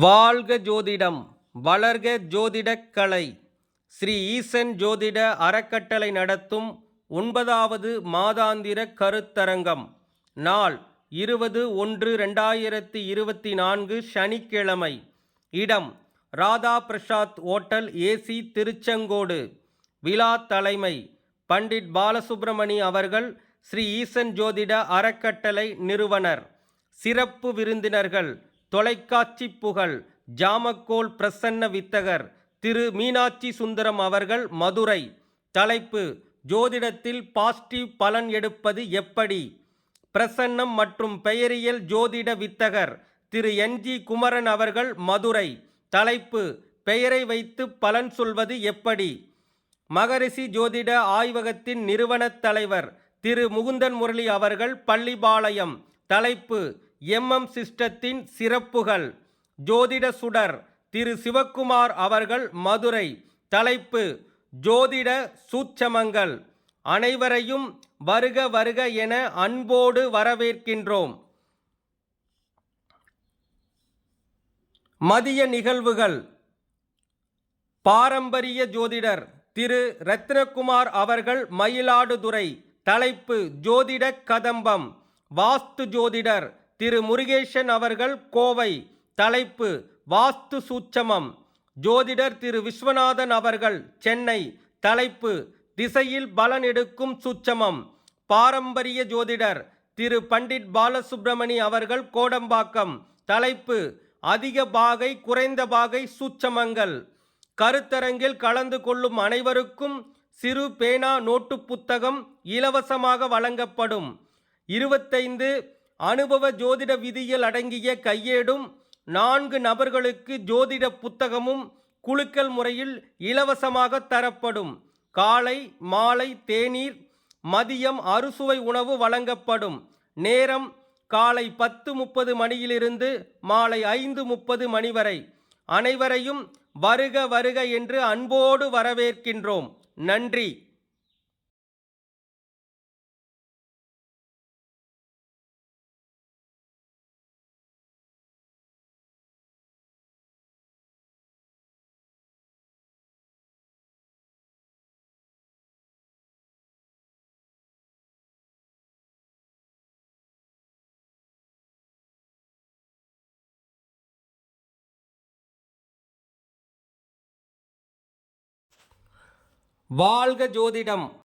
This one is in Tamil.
வாழ்க ஜோதிடம் வளர்க ஜோதிடக்கலை ஸ்ரீ ஈசன் ஜோதிட அறக்கட்டளை நடத்தும் ஒன்பதாவது மாதாந்திர கருத்தரங்கம். நாள் இருபது ஒன்று ரெண்டாயிரத்தி இருபத்தி நான்கு சனிக்கிழமை. இடம் ராதா பிரசாத் ஓட்டல் ஏசி திருச்செங்கோடு. விழா தலைமை பண்டிட் பாலசுப்ரமணி அவர்கள் ஸ்ரீ ஈசன் ஜோதிட அறக்கட்டளை நிறுவனர். சிறப்பு விருந்தினர்கள் தொலைக்காட்சி புகழ் ஜாமக்கோல் பிரசன்ன வித்தகர் திரு மீனாட்சி சுந்தரம் அவர்கள் மதுரை. தலைப்பு ஜோதிடத்தில் பாசிட்டிவ் பலன் எடுப்பது எப்படி? பிரசன்னம் மற்றும் பெயரியல் ஜோதிட வித்தகர் திரு என்ஜி குமரன் அவர்கள் மதுரை. தலைப்பு பெயரை வைத்து பலன் சொல்வது எப்படி? மகரிஷி ஜோதிட ஆய்வகத்தின் நிறுவனத் தலைவர் திரு முகுந்தன் முரளி அவர்கள் பள்ளிபாளையம். தலைப்பு எம்எம் சிஸ்டத்தின் சிறப்புகள். ஜோதிட சுடர் திரு சிவக்குமார் அவர்கள் மதுரை. தலைப்பு ஜோதிட சூட்சமங்கள். அனைவரையும் வருக வருக என அன்போடு வரவேற்கின்றோம். மதிய நிகழ்வுகள். பாரம்பரிய ஜோதிடர் திரு ரத்னகுமார் அவர்கள் மயிலாடுதுறை. தலைப்பு ஜோதிட கதம்பம். வாஸ்து ஜோதிடர் திரு முருகேசன் அவர்கள் கோவை தலைப்பு வாஸ்து சூட்சமம். ஜோதிடர் திரு விஸ்வநாதன் அவர்கள் சென்னை தலைப்பு திசையில் பலன் எடுக்கும் சூட்சமம். பாரம்பரிய ஜோதிடர் திரு பண்டிட் பாலசுப்ரமணி அவர்கள் கோடம்பாக்கம் தலைப்பு அதிக பாகை குறைந்த பாகை சூட்சமங்கள். கருத்தரங்கில் கலந்து கொள்ளும் அனைவருக்கும் சிறு பேனா நோட்டு புத்தகம் இலவசமாக வழங்கப்படும். இருபத்தைந்து அனுபவ ஜோதிட விதியில் அடங்கிய கையேடும் நான்கு நபர்களுக்கு ஜோதிட புத்தகமும் குலுக்கல் முறையில் இலவசமாக தரப்படும். காலை மாலை தேநீர் மதியம் அறுசுவை உணவு வழங்கப்படும். நேரம் காலை பத்து முப்பது மணியிலிருந்து மாலை ஐந்து முப்பது மணி வரை. அனைவரையும் வருக வருக என்று அன்போடு வரவேற்கின்றோம். நன்றி. வாழ்க ஜோதிடம்.